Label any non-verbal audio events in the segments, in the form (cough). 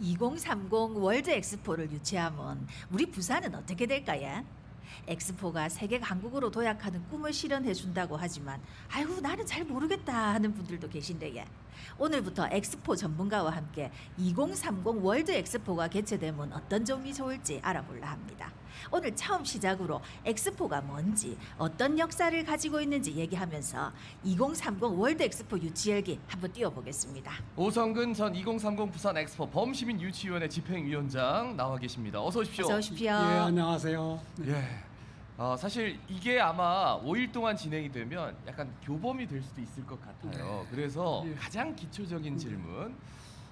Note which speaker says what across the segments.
Speaker 1: 2030 월드 엑스포를 유치하면 우리 부산은 어떻게 될까요? 엑스포가 세계가 한국으로 도약하는 꿈을 실현해 준다고 하지만 아이고 나는 잘 모르겠다 하는 분들도 계신데요. 오늘부터 엑스포 전문가와 함께 2030 월드 엑스포가 개최되면 어떤 점이 좋을지 알아볼라 합니다. 오늘 처음 시작으로 엑스포가 뭔지 어떤 역사를 가지고 있는지 얘기하면서 2030 월드 엑스포 유치 열기 한번 띄워보겠습니다.
Speaker 2: 오성근 전 2030 부산 엑스포 범시민 유치위원회 집행위원장 나와 계십니다. 어서 오십시오.
Speaker 1: 어서 오십시오.
Speaker 3: 예, 안녕하세요. 네.
Speaker 2: 예. 어, 사실 이게 아마 5일 동안 진행이 되면 약간 교범이 될 수도 있을 것 같아요.
Speaker 3: 네.
Speaker 2: 그래서
Speaker 3: 예.
Speaker 2: 가장 기초적인 질문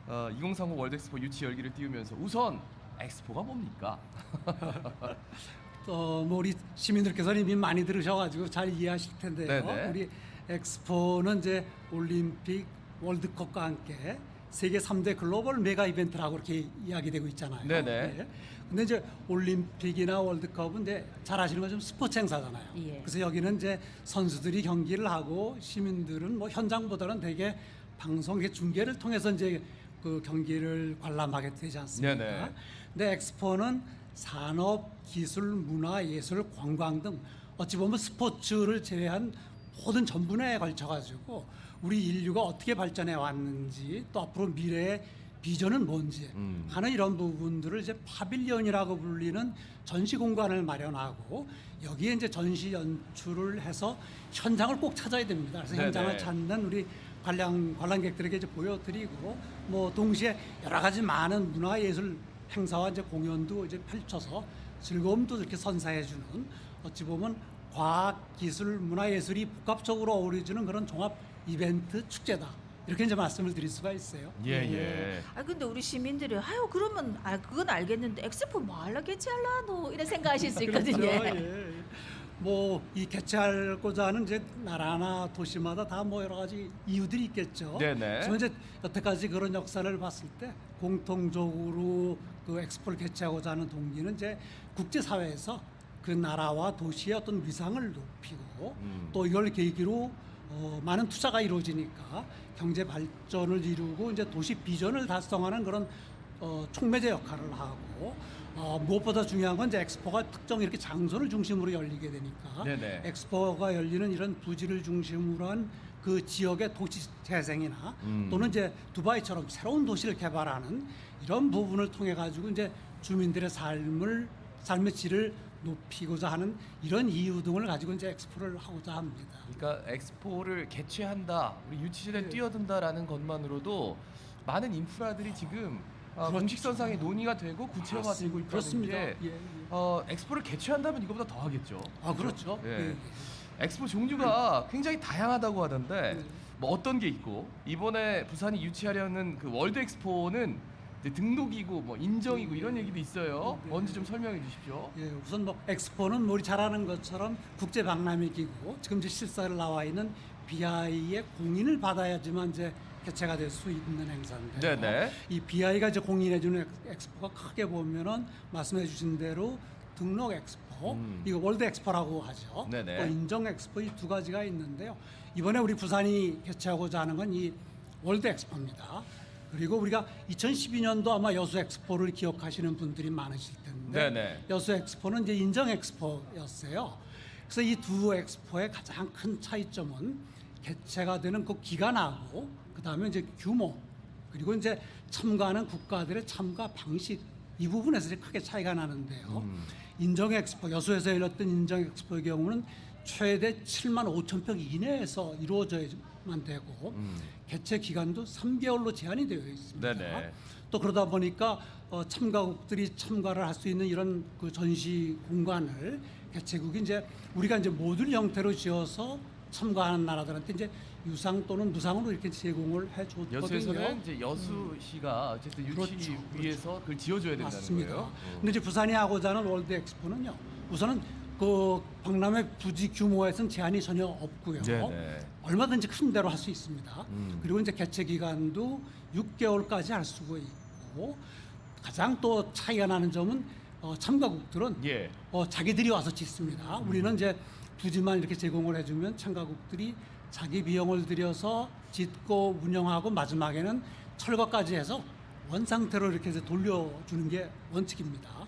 Speaker 2: 어, 2030 월드 엑스포 유치 열기를 띄우면서 우선 엑스포가 뭡니까? (laughs)
Speaker 3: 어, 뭐 우리 시민들께서는 이미 많이 들으셔가지고 잘 이해하실 텐데요.
Speaker 2: 네네.
Speaker 3: 우리 엑스포는 이제 올림픽, 월드컵과 함께 세계 3대 글로벌 메가 이벤트라고 이렇게 이야기되고 있잖아요.
Speaker 2: 네네.
Speaker 3: 근데 이제 올림픽이나 월드컵은 이제 잘 아시는 것처럼 스포츠 행사잖아요.
Speaker 1: 예.
Speaker 3: 그래서 여기는 이제 선수들이 경기를 하고 시민들은 뭐 현장보다는 되게 방송의 중계를 통해서 이제 그 경기를 관람하게 되지 않습니까?
Speaker 2: 네네.
Speaker 3: 근데 엑스포는 산업, 기술, 문화, 예술, 관광 등 어찌 보면 스포츠를 제외한 모든 전 분야에 걸쳐 가지고 우리 인류가 어떻게 발전해 왔는지 또 앞으로 미래의 비전은 뭔지
Speaker 2: 음.
Speaker 3: 하는 이런 부분들을 이제 파빌리언이라고 불리는 전시 공간을 마련하고 여기에 이제 전시 연출을 해서 현장을 꼭 찾아야 됩니다. 그래서
Speaker 2: 네네.
Speaker 3: 현장을 찾는 우리 관람 관람객들에게 이제 보여드리고 뭐 동시에 여러 가지 많은 문화 예술 행사와 이제 공연도 이제 펼쳐서 즐거움도 이렇게 선사해주는 어찌 보면 과학, 기술, 문화 예술이 복합적으로 어우러지는 그런 종합 이벤트 축제다 이렇게 이제 말씀을 드릴 수가 있어요.
Speaker 2: 예, 예.
Speaker 1: 아 근데 우리 시민들이 아유 그러면 아 그건 알겠는데 엑스포 뭐 할라 개최할라노 이런 생각하실 수 있거든요.
Speaker 3: 그렇죠. 예. 뭐이 개최하고자 하는 이제 나라나 도시마다 다 뭐 여러 가지 이유들이 있겠죠.
Speaker 2: 네네.
Speaker 3: 하지만 이제 여태까지 그런 역사를 봤을 때 공통적으로 그 엑스포를 개최하고자 하는 동기는 이제 국제 사회에서 그 나라와 도시의 어떤 위상을 높이고
Speaker 2: 음.
Speaker 3: 또 이걸 계기로 어, 많은 투자가 이루어지니까 경제 발전을 이루고 이제 도시 비전을 달성하는 그런 어, 촉매제 역할을 하고 어, 무엇보다 중요한 건 이제 엑스포가 특정 이렇게 장소를 중심으로 열리게 되니까
Speaker 2: 네네.
Speaker 3: 엑스포가 열리는 이런 부지를 중심으로 한 그 지역의 도시 재생이나
Speaker 2: 음.
Speaker 3: 또는 이제 두바이처럼 새로운 도시를 개발하는 이런 부분을 통해 가지고 이제 주민들의 삶을 삶의 질을 높이고자 하는 이런 이유 등을 가지고 이제 엑스포를 하고자 합니다.
Speaker 2: 그러니까 엑스포를 개최한다, 우리 유치전에
Speaker 3: 네.
Speaker 2: 뛰어든다라는 것만으로도 많은 인프라들이 지금 어,
Speaker 3: 그렇죠.
Speaker 2: 공식선상에 논의가 되고 구체화되고 있다는
Speaker 3: 그렇습니다.
Speaker 2: 게
Speaker 3: 예, 예.
Speaker 2: 어, 엑스포를 개최한다면 이거보다 더 하겠죠.
Speaker 3: 아 그렇죠.
Speaker 2: 예.
Speaker 3: 예, 예.
Speaker 2: 엑스포 종류가 굉장히 다양하다고 하던데
Speaker 3: 네.
Speaker 2: 뭐 어떤 게 있고 이번에 부산이 유치하려는 그 월드 엑스포는 등록이고 뭐 인정이고 이런 얘기도 있어요.
Speaker 3: 네.
Speaker 2: 뭔지 좀 설명해 주십시오.
Speaker 3: 예, 우선 뭐 엑스포는 뭐 우리 잘 아는 것처럼 국제 박람회 기구 지금 이제 실사를 나와 있는 BI의 공인을 받아야지만 이제 개최가 될 수 있는 행사인데
Speaker 2: 네네.
Speaker 3: 이 BI가 이제 공인해주는 엑스포가 크게 보면은 말씀해 주신 대로 등록 엑스포
Speaker 2: 음.
Speaker 3: 이거 월드 엑스포라고 하죠.
Speaker 2: 네네.
Speaker 3: 또 인정 엑스포 이 두 가지가 있는데요. 이번에 우리 부산이 개최하고자 하는 건 이 월드 엑스포입니다. 그리고 우리가 2012년도 아마 여수 엑스포를 기억하시는 분들이 많으실 텐데
Speaker 2: 네네.
Speaker 3: 여수 엑스포는 이제 인정 엑스포였어요. 그래서 이 두 엑스포의 가장 큰 차이점은 개최가 되는 그 기간하고 그다음에 이제 규모 그리고 이제 참가하는 국가들의 참가 방식 이 부분에서 이제 크게 차이가 나는데요.
Speaker 2: 음.
Speaker 3: 인정 엑스포 여수에서 열렸던 인정 엑스포의 경우는 최대 7만 5천 평 이내에서 이루어져야 만 되고
Speaker 2: 음.
Speaker 3: 개최 기간도 3개월로 제한이 되어 있습니다.
Speaker 2: 네네.
Speaker 3: 또 그러다 보니까 어, 참가국들이 참가를 할 수 있는 이런 그 전시 공간을 개최국이 이제 우리가 이제 모듈 형태로 지어서 참가하는 나라들한테 이제 유상 또는 무상으로 이렇게 제공을 해줬거든요.
Speaker 2: 여수에서는 이제 여수시가 어쨌든 유치
Speaker 3: 그렇죠,
Speaker 2: 위해서 그걸 지어줘야 된다는
Speaker 3: 맞습니다.
Speaker 2: 거예요. 어.
Speaker 3: 근데 이제 부산이 하고자 하는 월드 엑스포는요. 우선은 그 박람회 부지 규모에선 제한이 전혀 없고요.
Speaker 2: 네네.
Speaker 3: 얼마든지 큰 대로 할 수 있습니다.
Speaker 2: 음.
Speaker 3: 그리고 이제 개최 기간도 6개월까지 할 수가 있고 가장 또 차이가 나는 점은 어, 참가국들은
Speaker 2: 예.
Speaker 3: 어, 자기들이 와서 짓습니다. 우리는 이제 부지만 이렇게 제공을 해주면 참가국들이 자기 비용을 들여서 짓고 운영하고 마지막에는 철거까지 해서 원 상태로 이렇게 이제 돌려주는 게 원칙입니다.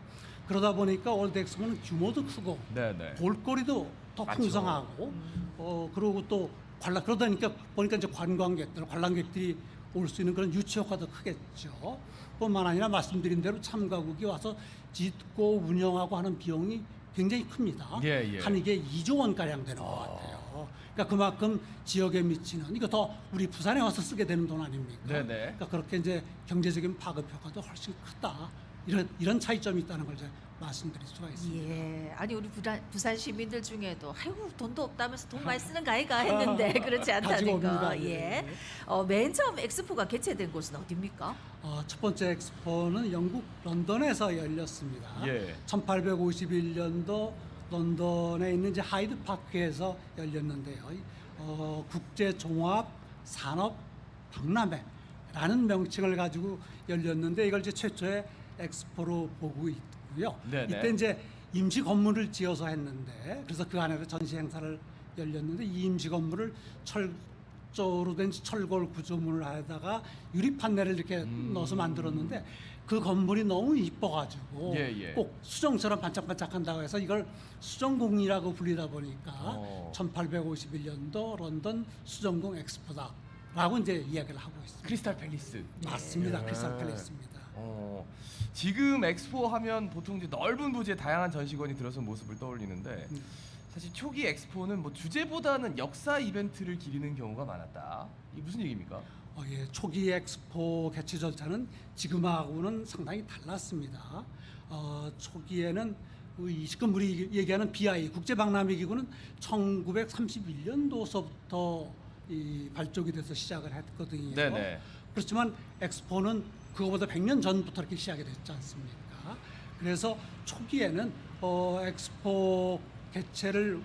Speaker 3: 그러다 보니까 월드 엑스포는 규모도 크고
Speaker 2: 네네.
Speaker 3: 볼거리도 더
Speaker 2: 맞죠.
Speaker 3: 풍성하고 어 그리고 또 관람 그러다 보니까 보니까 이제 관광객들 관람객들이 올 수 있는 그런 유치 효과도 크겠죠. 뿐만 아니라 말씀드린 대로 참가국이 와서 짓고 운영하고 하는 비용이 굉장히 큽니다.
Speaker 2: 예, 예.
Speaker 3: 한 이게 2조 원 가량 되는 것 같아요. 그러니까 그만큼 지역에 미치는 이거 더 우리 부산에 와서 쓰게 되는 돈 아닙니까?
Speaker 2: 네네.
Speaker 3: 그러니까 그렇게 이제 경제적인 파급 효과도 훨씬 크다. 이런 이런 차이점이 있다는 걸 이제 말씀드릴 수가 있습니다.
Speaker 1: 예, 아니 우리 부산, 부산 시민들 중에도 아이고 돈도 없다면서 돈 많이 쓰는 가이가 했는데 그렇지 (laughs)
Speaker 3: 가지고
Speaker 1: 않다는 거.
Speaker 3: 옵니다.
Speaker 1: 예.
Speaker 3: 예.
Speaker 1: 어, 맨 처음 엑스포가 개최된 곳은 어디입니까?
Speaker 3: 어, 첫 번째 엑스포는 영국 런던에서 열렸습니다.
Speaker 2: 예.
Speaker 3: 1851년도 런던에 있는 이제 하이드 파크에서 열렸는데요. 이, 어, 국제 종합 산업 박람회라는 명칭을 가지고 열렸는데 이걸 이제 최초의 엑스포로 보고 있고요.
Speaker 2: 네네.
Speaker 3: 이때 이제 임시 건물을 지어서 했는데 그래서 그 안에서 전시 행사를 열렸는데 이 임시 건물을 철조로 된 철골 구조물을 하다가 유리 판넬을 이렇게
Speaker 2: 음.
Speaker 3: 넣어서 만들었는데 그 건물이 너무 이뻐가지고
Speaker 2: 예, 예.
Speaker 3: 꼭 수정처럼 반짝반짝한다고 해서 이걸 수정궁이라고 불리다 보니까
Speaker 2: 어.
Speaker 3: 1851년도 런던 수정궁 엑스포다라고 이제 이야기를 하고 있습니다.
Speaker 2: 크리스탈 팰리스.
Speaker 3: 맞습니다.
Speaker 2: 예.
Speaker 3: 크리스탈 팰리스입니다.
Speaker 2: 어, 지금 엑스포 하면 보통 이제 넓은 부지에 다양한 전시관이 들어선 모습을 떠올리는데
Speaker 3: 음.
Speaker 2: 사실 초기 엑스포는 뭐 주제보다는 역사 이벤트를 기리는 경우가 많았다. 이게 무슨 얘기입니까?
Speaker 3: 어, 예, 초기 엑스포 개최 절차는 지금하고는 상당히 달랐습니다. 어, 초기에는 이 지금 우리 얘기하는 BI 국제박람회 기구는 1931년도서부터 이 발족이 돼서 시작을 했거든요.
Speaker 2: 네네.
Speaker 3: 그렇지만 엑스포는 그거보다 100년 전부터 이렇게 시작이 됐지 않습니까? 그래서 초기에는 어, 엑스포 개최를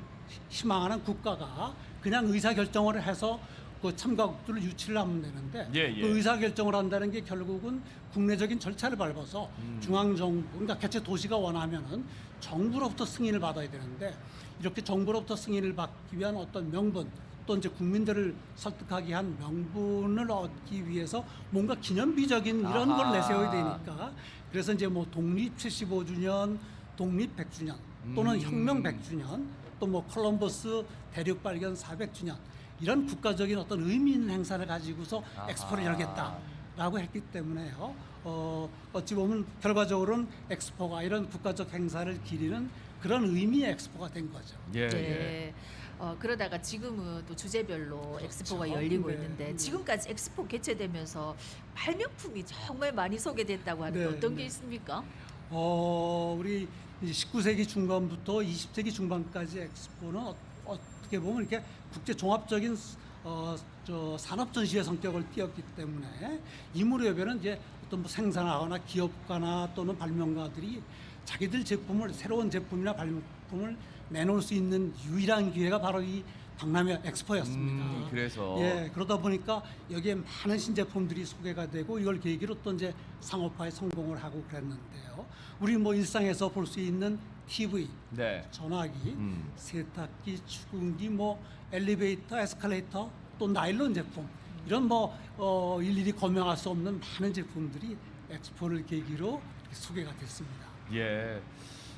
Speaker 3: 희망하는 국가가 그냥 의사 결정을 해서 그 참가국들을 유치를 하면 되는데
Speaker 2: 예, 예.
Speaker 3: 그 의사 결정을 한다는 게 결국은 국내적인 절차를 밟아서
Speaker 2: 음.
Speaker 3: 중앙 정부 그러니까 개최 도시가 원하면은 정부로부터 승인을 받아야 되는데 이렇게 정부로부터 승인을 받기 위한 어떤 명분 또 이제 국민들을 설득하기 위한 명분을 얻기 위해서 뭔가 기념비적인 이런
Speaker 2: 아하.
Speaker 3: 걸 내세워야 되니까 그래서 이제 뭐 독립 75주년, 독립 100주년 또는
Speaker 2: 음.
Speaker 3: 혁명 100주년 또 뭐 콜럼버스 대륙 발견 400주년 이런 국가적인 어떤 의미 있는 행사를 가지고서
Speaker 2: 아하.
Speaker 3: 엑스포를 열겠다 라고 했기 때문에요. 어, 어찌 보면 결과적으로는 엑스포가 이런 국가적 행사를 기리는 그런 의미의 엑스포가 된 거죠.
Speaker 2: 예, 예.
Speaker 1: 예. 어, 그러다가 지금은 또 주제별로 엑스포가
Speaker 3: 그렇죠.
Speaker 1: 열리고
Speaker 3: 네.
Speaker 1: 있는데
Speaker 3: 네.
Speaker 1: 지금까지 엑스포 개최되면서 발명품이 정말 많이 소개됐다고 하는데
Speaker 3: 네,
Speaker 1: 어떤
Speaker 3: 네.
Speaker 1: 게 있습니까?
Speaker 3: 어, 우리 이제 19세기 중반부터 20세기 중반까지 엑스포는 어, 어떻게 보면 이렇게 국제 종합적인 어, 저 산업 전시의 성격을 띠었기 때문에 이 무렵에는 이제 어떤 뭐 생산하거나 기업가나 또는 발명가들이 자기들 제품을 새로운 제품이나 발명품을 내놓을 수 있는 유일한 기회가 바로 이 박람회 엑스포였습니다.
Speaker 2: 음, 그래서
Speaker 3: 예, 그러다 보니까 여기에 많은 신제품들이 소개가 되고 이걸 계기로 또 이제 상업화에 성공을 하고 그랬는데요. 우리 뭐 일상에서 볼 수 있는 TV,
Speaker 2: 네.
Speaker 3: 전화기,
Speaker 2: 음.
Speaker 3: 세탁기, 추궁기, 뭐 엘리베이터, 에스컬레이터, 또 나일론 제품 이런 뭐 어, 일일이 거명할 수 없는 많은 제품들이 엑스포를 계기로 이렇게 소개가 됐습니다.
Speaker 2: 예.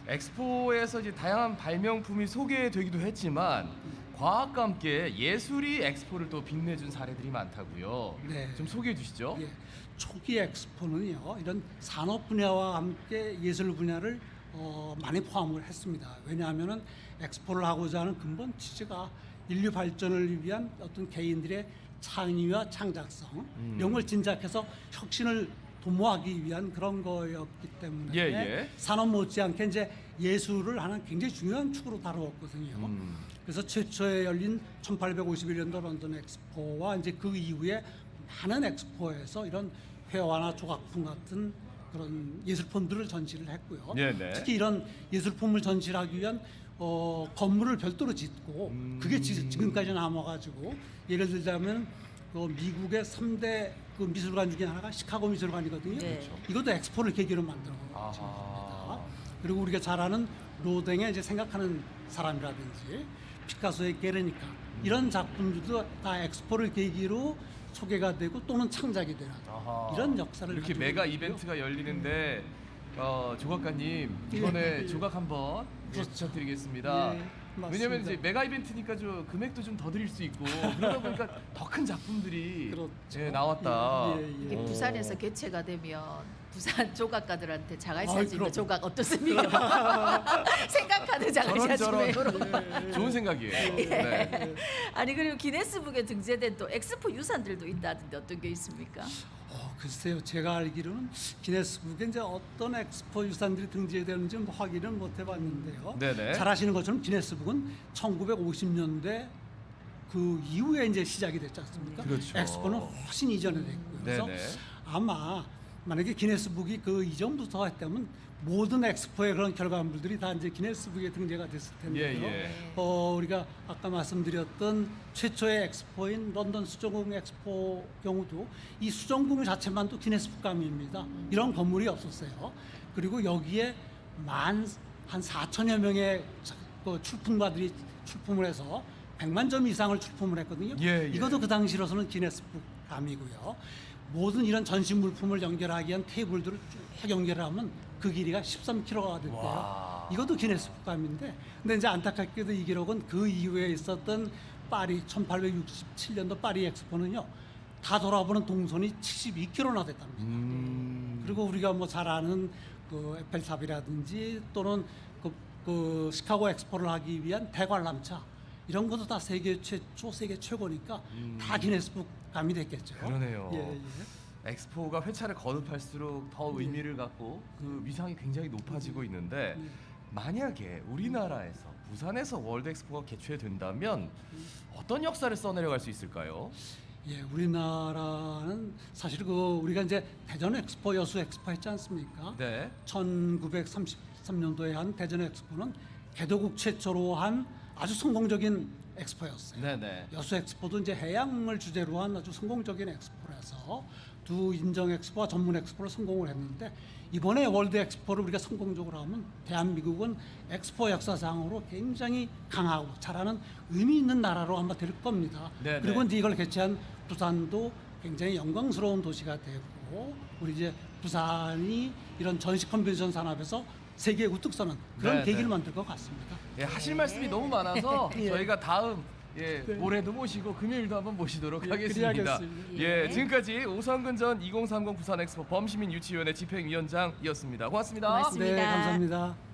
Speaker 2: 엑스포에서 이제 다양한 발명품이 소개되기도 했지만 과학과 함께 예술이 엑스포를 또 빛내준 사례들이 많다고요.
Speaker 3: 네.
Speaker 2: 좀 소개해 주시죠.
Speaker 3: 예, 초기 엑스포는요 이런 산업 분야와 함께 예술 분야를 어, 많이 포함을 했습니다. 왜냐하면은 엑스포를 하고자 하는 근본 취지가 인류 발전을 위한 어떤 개인들의 창의와 창작성
Speaker 2: 음.
Speaker 3: 이런 걸 진작해서 혁신을 도모하기 위한 그런 거였기 때문에
Speaker 2: 예, 예.
Speaker 3: 산업 못지않게 이제 예술을 하는 굉장히 중요한 축으로 다루었거든요.
Speaker 2: 음.
Speaker 3: 그래서 최초에 열린 1851년도 런던 엑스포와 이제 그 이후에 많은 엑스포에서 이런 회화나 조각품 같은 그런 예술품들을 전시를 했고요.
Speaker 2: 네네.
Speaker 3: 특히 이런 예술품을 전시하기 위한 어, 건물을 별도로 짓고
Speaker 2: 음.
Speaker 3: 그게 지, 지금까지 남아가지고 예를 들자면 그 미국의 3대 그 미술관 중에 하나가 시카고 미술관이거든요.
Speaker 1: 네.
Speaker 2: 그렇죠.
Speaker 3: 이것도 엑스포를 계기로 만들어. 겁니다. 그리고 우리가 잘 아는 로댕의 이제 생각하는 사람이라든지 피카소의 게르니카 이런 작품들도 다 엑스포를 계기로 소개가 되고 또는 창작이 되는
Speaker 2: 아하.
Speaker 3: 이런 역사를
Speaker 2: 이렇게
Speaker 3: 가지고
Speaker 2: 메가
Speaker 3: 있고요.
Speaker 2: 이벤트가 열리는데 어, 조각가님
Speaker 3: 예,
Speaker 2: 이번에
Speaker 3: 예.
Speaker 2: 조각 한번 예, 부탁드리겠습니다.
Speaker 3: 예.
Speaker 2: 왜냐면 이제 메가 이벤트니까 좀 금액도 좀 더 드릴 수 있고 그러다 보니까 더 큰 작품들이
Speaker 3: 그렇죠.
Speaker 2: 예, 나왔다.
Speaker 3: 예, 예, 예.
Speaker 1: 이게
Speaker 2: 오.
Speaker 1: 부산에서 개최가 되면 부산 (laughs) 조각가들한테
Speaker 3: 아이, 그럼.
Speaker 1: 조각 어떻습니까? (laughs) 생각하는
Speaker 2: 저런,
Speaker 1: 자갈 사진으로.
Speaker 2: 저런.
Speaker 3: 예,
Speaker 2: 좋은 생각이에요. (laughs)
Speaker 3: 예,
Speaker 2: 네.
Speaker 3: 예.
Speaker 1: 아니 그리고 기네스북에 등재된 또 엑스포 유산들도 있다던데 어떤 게 있습니까?
Speaker 3: 어, 글쎄요, 제가 알기로는 기네스북에 이제 어떤 엑스포 유산들이 등재되는지 뭐 확인은 못 해봤는데요.
Speaker 2: 네네.
Speaker 3: 잘 아시는 것처럼 기네스북은 1950년대 그 이후에 이제 시작이 됐지 않습니까?
Speaker 2: 그렇죠.
Speaker 3: 엑스포는 훨씬 이전에 됐고요. 그래서
Speaker 2: 네네.
Speaker 3: 아마 만약에 기네스북이 그 이전부터 했다면 모든 엑스포의 그런 결과물들이 다 이제 기네스북에 등재가 됐을 텐데요.
Speaker 2: 예, 예.
Speaker 1: 네.
Speaker 3: 어, 우리가 아까 말씀드렸던 최초의 엑스포인 런던 수정궁 엑스포 경우도 이 수정궁 자체만도 기네스북감입니다. 이런 건물이 없었어요. 그리고 여기에 만 한 4천여 명의 자- 그 출품가들이 출품을 해서 100만 점 이상을 출품을 했거든요.
Speaker 2: 예, 예.
Speaker 3: 이것도 그 당시로서는 기네스북감이고요. 모든 이런 전시 물품을 연결하기 위한 테이블들을 쭉 연결을 하면 그 길이가 13km가 됐대요.
Speaker 2: 와.
Speaker 3: 이것도 기네스북감인데 근데 이제 안타깝게도 이 기록은 그 이후에 있었던 파리 1867년도 파리 엑스포는요 다 돌아보는 동선이 72km나 됐답니다.
Speaker 2: 음.
Speaker 3: 그리고 우리가 뭐 잘 아는 그 에펠탑이라든지 또는 그, 그 시카고 엑스포를 하기 위한 대관람차 이런 것도 다 세계 최초, 세계 최고니까 다 기네스북 감이 됐겠죠.
Speaker 2: 음. 그러네요.
Speaker 3: 예, 예.
Speaker 2: 엑스포가 회차를 거듭할수록 더
Speaker 3: 예.
Speaker 2: 의미를 갖고 그 위상이 굉장히 높아지고 있는데
Speaker 3: 예.
Speaker 2: 만약에 우리나라에서 부산에서 월드 엑스포가 개최된다면 어떤 역사를 써내려갈 수 있을까요?
Speaker 3: 예, 우리나라는 사실 그 우리가 이제 대전 엑스포 여수 엑스포 했지 않습니까?
Speaker 2: 네.
Speaker 3: 1933년도에 한 대전 엑스포는 개도국 최초로 한 아주 성공적인 엑스포였어요.
Speaker 2: 네네.
Speaker 3: 여수 엑스포도 이제 해양을 주제로 한 아주 성공적인 엑스포라서 두 인정 엑스포와 전문 엑스포를 성공을 했는데 이번에 월드 엑스포를 우리가 성공적으로 하면 대한민국은 엑스포 역사상으로 굉장히 강하고 잘하는 의미 있는 나라로 아마 될 겁니다.
Speaker 2: 네네.
Speaker 3: 그리고 이제 이걸 개최한 부산도 굉장히 영광스러운 도시가 되고 우리 이제 부산이 이런 전시 컨벤션 산업에서 세계에 우뚝 서는 그런
Speaker 2: 네네.
Speaker 3: 계기를 만들 것 같습니다.
Speaker 2: 예, 하실 말씀이 너무 많아서 (laughs)
Speaker 3: 예.
Speaker 2: 저희가 다음 예,
Speaker 3: 네.
Speaker 2: 모레도 모시고 금요일도 한번 모시도록
Speaker 3: 예, 하겠습니다.
Speaker 2: 예,
Speaker 1: 예.
Speaker 2: 지금까지 오성근 전 2030 부산 엑스포 범시민 유치위원회 집행위원장이었습니다. 고맙습니다.
Speaker 1: 고맙습니다.
Speaker 3: 네, 감사합니다.